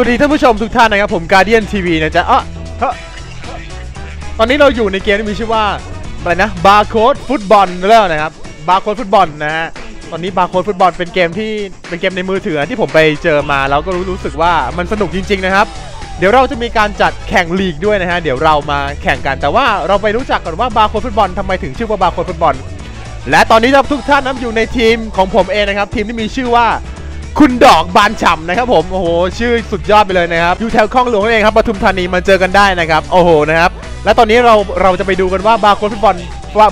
สวัสดีท่านผู้ชมทุกท่านนะครับผมการเดียนทีวีนะจ๊ะอะเฮ้อตอนนี้เราอยู่ในเกมที่มีชื่อว่าอะไรนะบาร์โค้ดฟุตบอลแล้วนะครับบาร์โค้ดฟุตบอลนะฮะตอนนี้บาร์โค้ดฟุตบอลเป็นเกมที่เป็นเกมในมือถือที่ผมไปเจอมาแล้วก็รู้รู้สึกว่ามันสนุกจริง ๆ นะครับ เดี๋ยวเราจะมีการจัดแข่งลีกด้วยนะฮะเดี๋ยวเรามาแข่งกันแต่ว่าเราไปรู้จักก่อนว่าบาร์โค้ดฟุตบอลทำไมถึงชื่อว่าบาร์โค้ดฟุตบอลและตอนนี้ทุกท่านนะครับอยู่ในทีมของผมเองนะครับทีมที่มีชื่อว่า คุณดอกบานฉ่ำนะครับผมโอ้โหชื่อสุดยอดไปเลยนะครับอยู่แถวคลองหลวงนั่นเองครับปทุมธานีมาเจอกันได้นะครับโอ้โหนะครับและตอนนี้เราเราจะไปดูกันว่าบาร์โค้ดฟุตบอลว่า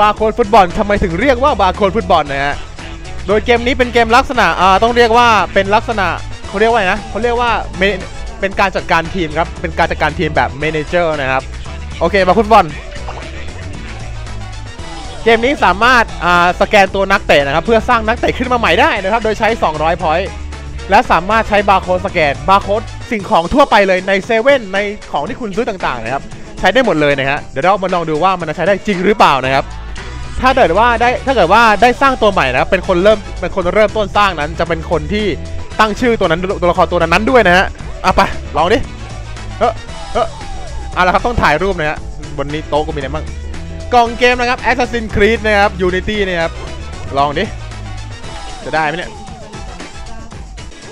บาร์โค้ดฟุตบอลทำไมถึงเรียกว่าบาร์โค้ดฟุตบอลนะฮะโดยเกมนี้เป็นเกมลักษณะอ่าต้องเรียกว่าเป็นลักษณะเขาเรียกว่าไงนะเขาเรียกว่าเป็นการจัดการทีมครับเป็นการจัดการทีมแบบเมนเจอร์นะครับโอเคบาร์โค้ดฟุตบอล เกมนี้สามารถสแกนตัวนักเตะนะครับ เพื่อสร้างนักเตะขึ้นมาใหม่ได้นะครับ โดยใช้ 200 พอยต์และสามารถใช้บาร์โค้ดสแกนบาร์โค้ดสิ่งของทั่วไปเลยในเซเว่นในของที่คุณซื้อต่างๆนะครับ ใช้ได้หมดเลยนะฮะเดี๋ยวเรามาลองดูว่ามันจะใช้ได้จริงหรือเปล่านะครับ ถ้าเกิดว่าได้ถ้าเกิดว่าได้สร้างตัวใหม่นะครับเป็นคนเริ่มเป็นคนเริ่มต้นสร้างนั้น จะเป็นคนที่ตั้งชื่อตัวนั้นตัวละครตัวนั้นด้วยนะฮะเอาไปลองดิเออเออเอาละครับต้องถ่ายรูปนะฮะบนนี้โต๊ะก็มีอะไรบ้าง กล่องเกมนะครับ Assassin's Creed นะครับ Unity นะครับ ลองดิ จะได้ไหมเนี่ย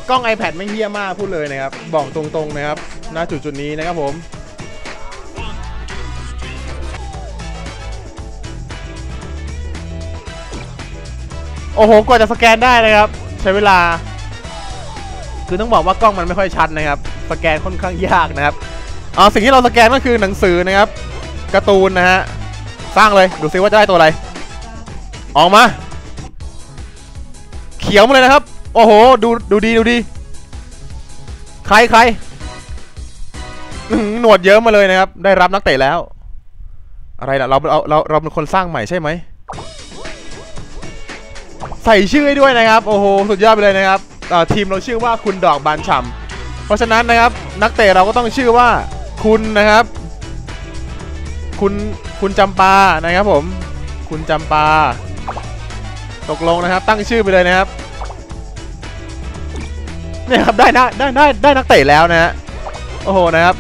กล้อง iPad ไม่เฮี้ยมากพูดเลยนะครับ บอกตรงๆนะครับณจุดจุดนี้นะครับผมโอ้โห กว่าจะสแกนได้นะครับ ใช้เวลา คือต้องบอกว่ากล้องมันไม่ค่อยชัดนะครับ สแกนค่อนข้างยากนะครับ เอาสิ่งที่เราสแกนก็คือหนังสือนะครับ การ์ตูนนะฮะ สร้างเลย ดูซิว่าจะได้ตัวอะไร ออกมา เขียวมาเลยนะครับ โอ้โห ดูดูดีดูดี ใครใครหนวดเยอะมาเลยนะครับ ได้รับนักเตะแล้ว อะไรนะเราเราเราเราเป็นคนสร้างใหม่ใช่ไหม ใส่ชื่อให้ด้วยนะครับ โอ้โห สุดยอดไปเลยนะครับทีมเราชื่อว่าคุณดอกบานฉ่ำเพราะฉะนั้นนะครับ นักเตะเราก็ต้องชื่อว่าคุณนะครับ คุณคุณจำปานะครับผม คุณจำปา ตกลงนะครับ ตั้งชื่อไปเลยนะครับเนี่ยครับได้นะได้ได้ได้นักเตะแล้วนะฮะโอ้โหนะครับ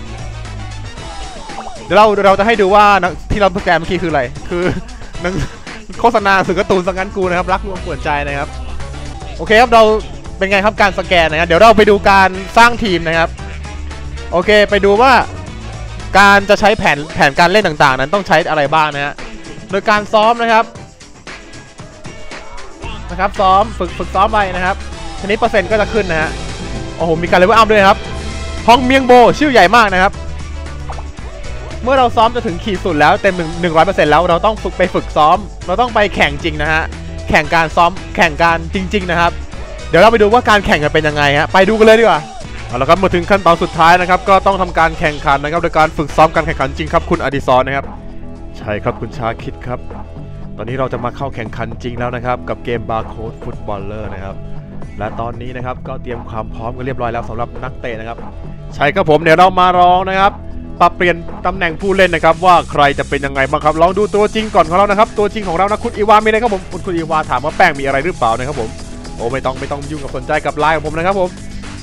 เดี๋ยวเราเราจะให้ดูว่าที่เราสแกนเมื่อกี้คืออะไร คือนังโฆษณาสื่อการ์ตูนสังกันกูนะครับรักรวมปวดใจนะครับ โอเคครับเราเป็นไงครับการสแกนนะครับเดี๋ยวเราไปดูการสร้างทีมนะครับ โอเคไปดูว่า การจะใช้แผนแผนการเล่นต่างๆ นั้นต้องใช้อะไรบ้างนะฮะโดยการซ้อมนะครับนะครับซ้อมฝึกฝึกซ้อมไปนะครับทีนี้เปอร์เซ็นต์ก็จะขึ้นนะฮะโอ้โหมีการเลเวลอัพด้วยครับฮองเมียงโบชื่อใหญ่มากนะครับ เมื่อเราซ้อมจะถึงขีดสุดแล้วเต็มหนึ่งหนึ่งร้อยเปอร์เซ็นต์แล้วเราต้องฝึกไปฝึกซ้อม เราต้องไปแข่งจริงนะฮะแข่งการซ้อมแข่งการจริง ๆ นะครับ เดี๋ยวเราไปดูว่าการแข่งกันเป็นยังไงฮะไปดูกันเลยดีกว่า เอาละครับมาถึงขั้นตอนสุดท้ายนะครับ ก็ต้องทำการแข่งขันนะครับ โดยการฝึกซ้อมการแข่งขันจริงครับคุณอดิศรนะครับ ใช่ครับคุณชาคิดครับ ตอนนี้เราจะมาเข้าแข่งขันจริงแล้วนะครับ กับเกม Barcode Footballer นะครับ และตอนนี้นะครับก็เตรียมความพร้อมกันเรียบร้อยแล้วสำหรับนักเตะนะครับ ใช่ครับผมเดี๋ยวเรามาลองนะครับปรับเปลี่ยนตำแหน่งผู้เล่นนะครับ ว่าใครจะเป็นยังไงบ้างครับลองดูตัวจริงก่อนของเรานะครับ ตัวจริงของเรานะคุณอีวามีอะไรครับผมคุณคุณอีวาถามว่าแป้งมีอะไรหรือเปล่านะครับผมโอ้ไม่ต้องไม่ต้องยุ่งกับสนใจกับไลน์ของผมนะครับผม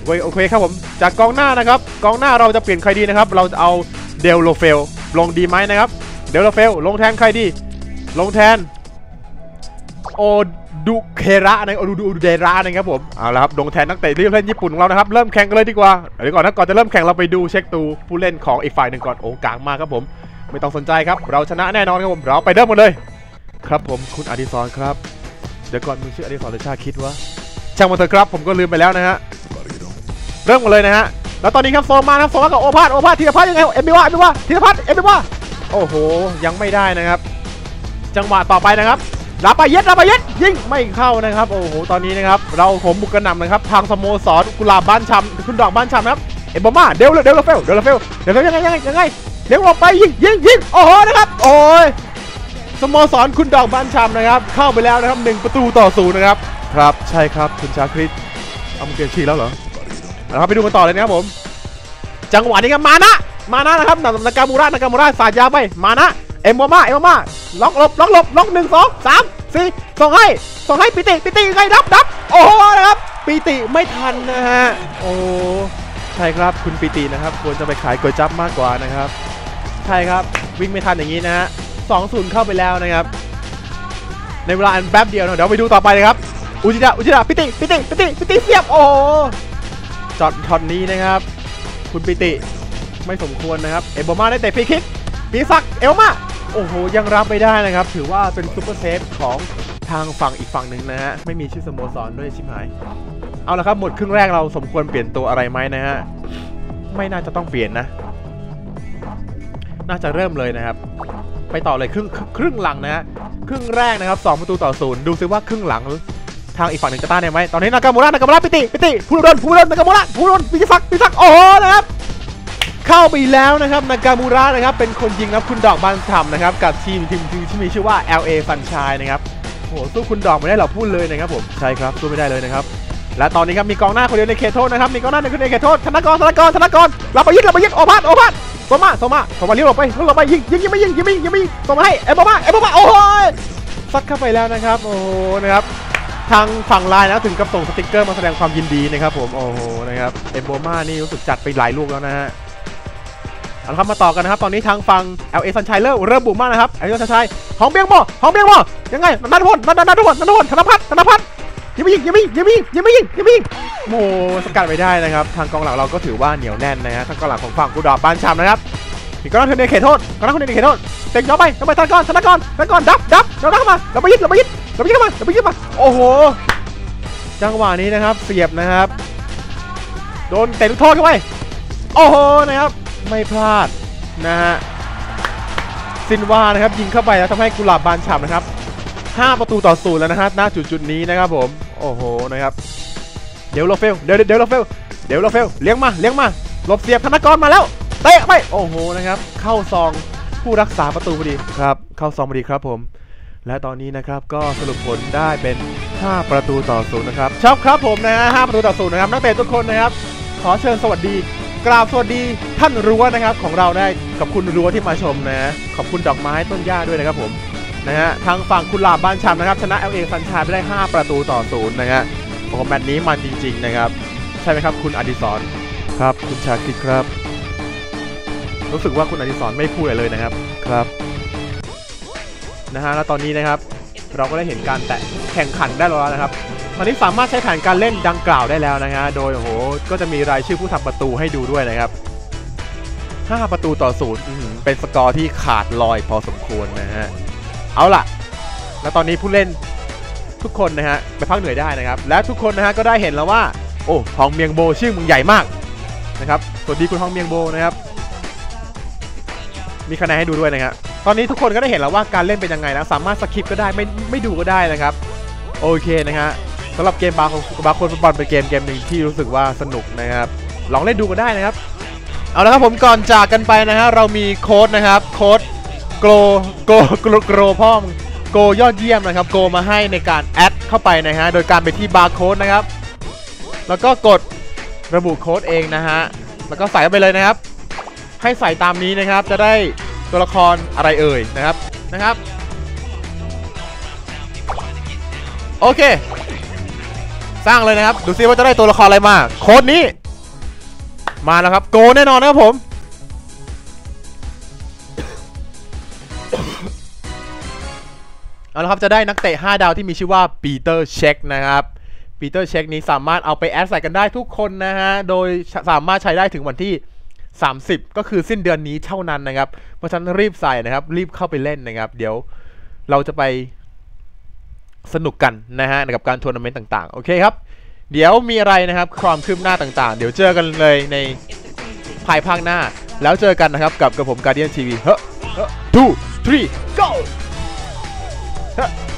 โอเคโอเคครับผม จากกองหน้านะครับ กองหน้าเราจะเปลี่ยนใครดีนะครับ เราจะเอาเดลโลเฟลลงดีไหมนะครับ เดลโลเฟลลงแทนใครดี ลงแทนโอดูเคระนะโอดูดูเดระนะครับผม เอาละครับ ลงแทนนักเตะที่เล่นญี่ปุ่นของเรานะครับ เริ่มแข่งกันเลยดีกว่า เดี๋ยวก่อนนะก่อนจะเริ่มแข่งเราไปดูเช็คตูผู้เล่นของอีกฝ่ายหนึ่งก่อน โอ้กลางมากครับผม ไม่ต้องสนใจครับ เราชนะแน่นอนครับผม เราไปเริ่มกันเลย ครับผม คุณอดิศรครับ เดี๋ยวก่อนมึงชื่ออดิศรหรือชาคิดวะ ช่างมันเถอะครับ ผมก็ลืมไปแล้วนะฮะ เริ่มกันเลยนะฮะแล้วตอนนี้ครับโซมาครับโซมากับโอภาสโอภาสธีรพัฒน์ยังไงเอ็มบีว่าเอ็มบีว่าธีรพัฒน์เอ็มบีว่าโอ้โห ยังไม่ได้นะครับ จังหวะต่อไปนะครับรับไปเย็ดรับไปเย็ดยิงไม่เข้านะครับโอ้โหตอนนี้นะครับเราผมบุกกระหน่ำนะครับทางสโมสรกุหลาบบ้านชำคุณดอกบ้านชำนะครับเอ็มบอมาเดลเดลเฟลเดลเฟลเดลเฟลยังไงยังไงยังไงเลี้ยงลงไปยิงยิงยิงโอ้โหนะครับโอ้ยสโมสรคุณดอกบ้านชำนะครับ เข้าไปแล้วนะครับหนึ่งประตูต่อศูนย์นะครับ ครับใช่ครับคุณชาคริตเอามาเปลี่ยนชื่อแล้วเหรอ เอาละครับไปดูกันต่อเลยนะครับผม จังหวะนี้ครับมานะ มานะนะครับนากามูระนากามูระสาดยาไปมานะเอ็มโมมาเอ็มโมมาล็อกหลบล็อกหลบล็อกหนึ่งสองสามสี่ส่งให้ส่งให้ปิติปิติยังไงรับรับโอ้โหนะครับปิติไม่ทันนะฮะโอ้ใช่ครับคุณปิตินะครับควรจะไปขายก๋วยจั๊บมากกว่านะครับ ใช่ครับวิ่งไม่ทันอย่างนี้นะฮะสองศูนย์เข้าไปแล้วนะครับ ในเวลาอันแป๊บเดียวนะเดี๋ยวไปดูต่อไปเลยครับอุจิดะอุจิดะปิติปิติปิติปิติเสียบโอ้ จอดช็อตนี้นะครับ คุณปิติไม่สมควรนะครับเอโบมาได้เตะฟรีคิกปีศักเอลมาโอ้โห ยังรับไม่ได้นะครับ ถือว่าเป็นซุปเปอร์เซฟของทางฝั่งอีกฝั่งหนึ่งนะฮะ ไม่มีชื่อสโมสรด้วยชิบหาย เอาละครับ หมดครึ่งแรกเราสมควรเปลี่ยนตัวอะไรไหมนะฮะ ไม่น่าจะต้องเปลี่ยนนะ น่าจะเริ่มเลยนะครับ ไปต่อเลยครึ่งครึ่งหลังนะฮะ ครึ่งแรกนะครับ2ประตูต่อศูนย์ดูซิว่าครึ่งหลัง ทางอีกฝั่งหนึ่งจะต้านได้ไหมตอนนี้นากาโมระนากาโมระปิติปิติผู้ดนผู้ดนนากาโมระผู้ดนปิจิฟักปิจิฟักโอ้โหนะครับเข้าไปแล้วนะครับนากามูระนะครับเป็นคนยิงนะครับคุณดอกบานฉ่ำนะครับกับทีมทีมทีมที่มีชื่อว่า LA Sunshine นะครับโอ้โหสู้คุณดอกไม่ได้หรอกพูดเลยนะครับผมใช่ครับสู้ไม่ได้เลยนะครับและตอนนี้ครับมีกองหน้าคนเดียวในเขตโทษนะครับมีกองหน้าหนึ่งคนในเขตโทษธนกรธนกรธนกรเราไปยิงเราไปยิงโอภาสโอภาสสมมาสมมาสมมาเลี้ยวเราไปเลี้ยวเราไปยิงยิงยิงไม่ยิงยิงไม่ยิงยิงไม่ยิงสมาให้เอ็มบ้าเอ็มบ้าโอ้ยซัดเข้าไปแล้วนะครับโอ้โหนะครับ ทางฝั่งไลน์นะถึงกับส่งสติกเกอร์มาแสดงความยินดีนะครับผมโอ้โหนะครับเอมโบมานี่รู้สึกจัดไปหลายลูกแล้วนะฮะเอาละครับมาต่อกันนะครับตอนนี้ทางฝั่ง LA Sunshine เริ่มเริ่มบุกมากนะครับ LA Sunshine ของเบียงบ่ของเบียงบ่ยังไงนัทพลนัทนัทพลนัทพลธนพัฒน์ธนพัฒน์ยังไม่ยิงยังไม่ยิงยังไม่ยิงยังไม่ยิงยังไม่ยิงโอ้โหสกัดไปได้นะครับ ทางกองหลังเราก็ถือว่าเหนียวแน่นนะฮะทางกองหลังของฝั่งกูดอบบ้านชามนะครับ มีกองหลังคนในเขตโทษกองหลังคนในเขตโทษเต็งย้อนไปย้อนไปธนกรธนกรธนกรดับดับเราดับเข้ามาเราไปยึดเราไปยึดเราไปยึดเข้ามาเราไปยึดมาโอ้โหจังหวะนี้นะครับเสียบนะครับ โดนเตะลูกโทษเข้าไปโอ้โหนะครับไม่พลาดนะฮะซินวานะครับยิงเข้าไปแล้วทำให้กุหลาบบานฉ่ำนะครับ5 ประตูต่อศูนย์แล้วนะครับหน้าจุดจุดนี้นะครับผมโอ้โหนะครับเดี๋ยวเราเฟลเดี๋ยวเดี๋ยวเราเฟลเดี๋ยวเราเฟลเลี้ยงมาเลี้ยงมาหลบเสียบธนกรมาแล้ว เตะไปโอ้โหนะครับ เข้าซองผู้รักษาประตูพอดีครับ เข้าซองพอดีครับผม และตอนนี้นะครับก็สรุปผลได้เป็น 5 ประตูต่อศูนย์นะครับชอบครับผมนะฮะ5ประตูต่อศูนย์นะครับนักเตะทุกคนนะครับ ขอเชิญสวัสดีกราบสวัสดีท่านรั้วนะครับของเราได้ขอบคุณรั้วที่มาชมนะ ขอบคุณดอกไม้ต้นหญ้าด้วยนะครับผมนะฮะทางฝั่งคุณลาบบ้านชำนะครับ ชนะ LA ซันชายไปได้ 5 ประตูต่อศูนย์นะฮะโอ้โหแมตช์นี้มันจริง ๆ นะครับ ใช่ไหมครับ คุณอดิศรครับ คุณชาคิดครับ รู้สึกว่าคุณอดิศรไม่พูดอะไรเลยนะครับ ครับนะฮะแล้วตอนนี้นะครับ เราก็ได้เห็นการแตะแข่งขันได้แล้วนะครับตอนนี้สามารถใช้แผนการเล่นดังกล่าวได้แล้วนะฮะโดยโอ้โหก็จะมีรายชื่อผู้ทำประตูให้ดูด้วยนะครับ5ประตูต่อศูนย์อื้อหือเป็นสกอร์ที่ขาดลอยพอสมควรนะฮะเอาล่ะ แล้วตอนนี้ผู้เล่นทุกคนนะฮะไปพักเหนื่อยได้นะครับ และทุกคนนะฮะก็ได้เห็นแล้วว่า โอ้ฮองเมียงโบชื่อมึงใหญ่มากนะครับสวัสดีคุณฮองเมียงโบนะครับ มีคะแนนให้ดูด้วยนะครับตอนนี้ทุกคนก็ได้เห็นแล้วว่าการเล่นเป็นยังไงนะ สามารถสคิปก็ได้ไม่ไม่ดูก็ได้นะครับ โอเคนะฮะสำหรับเกมบาร์บาร์โคนฟุตบอลเป็นเกมเกมหนึ่งที่รู้สึกว่าสนุกนะครับ ลองเล่นดูก็ได้นะครับ เอาละครับผมก่อนจากกันไปนะฮะเรามีโค้ดนะครับโค้ดโกลโกลโกลโกลพ่อมโกยอดเยี่ยมนะครับโกมาให้ในการแอดเข้าไปนะฮะโดยการไปที่บาร์โค้ดนะครับ แล้วก็กดระบุโค้ดเองนะฮะแล้วก็ใส่ไปเลยนะครับ ให้ใส่ตามนี้นะครับจะได้ ตัวละครอะไรเอ่ยนะครับนะครับโอเค สร้างเลยนะครับ ดูซิว่าจะได้ตัวละครอะไรมา โค้ดนี้ มาแล้วครับโกแน่นอนนะครับผม เอาละครับจะได้นักเตะ 5 ดาวที่มีชื่อว่าปีเตอร์เช็คนะครับปีเตอร์เช็คนี้สามารถเอาไปแอดใส่กันได้ทุกคนนะฮะ โดยสามารถใช้ได้ถึงวันที่ 30 ก็คือสิ้นเดือนนี้เท่านั้นนะครับ เพราะฉะนั้นรีบใส่นะครับ รีบเข้าไปเล่นนะครับ เดี๋ยวเราจะไปสนุกกันนะฮะกับการทัวร์นาเมนต์ต่าง ๆ โอเคครับ เดี๋ยวมีอะไรนะครับความคืบหน้าต่างๆ เดี๋ยวเจอกันเลยในภายภาคหน้า แล้วเจอกันนะครับกับกับผมการเดียนทีวีเฮ้ two three go ฮ้เฮ้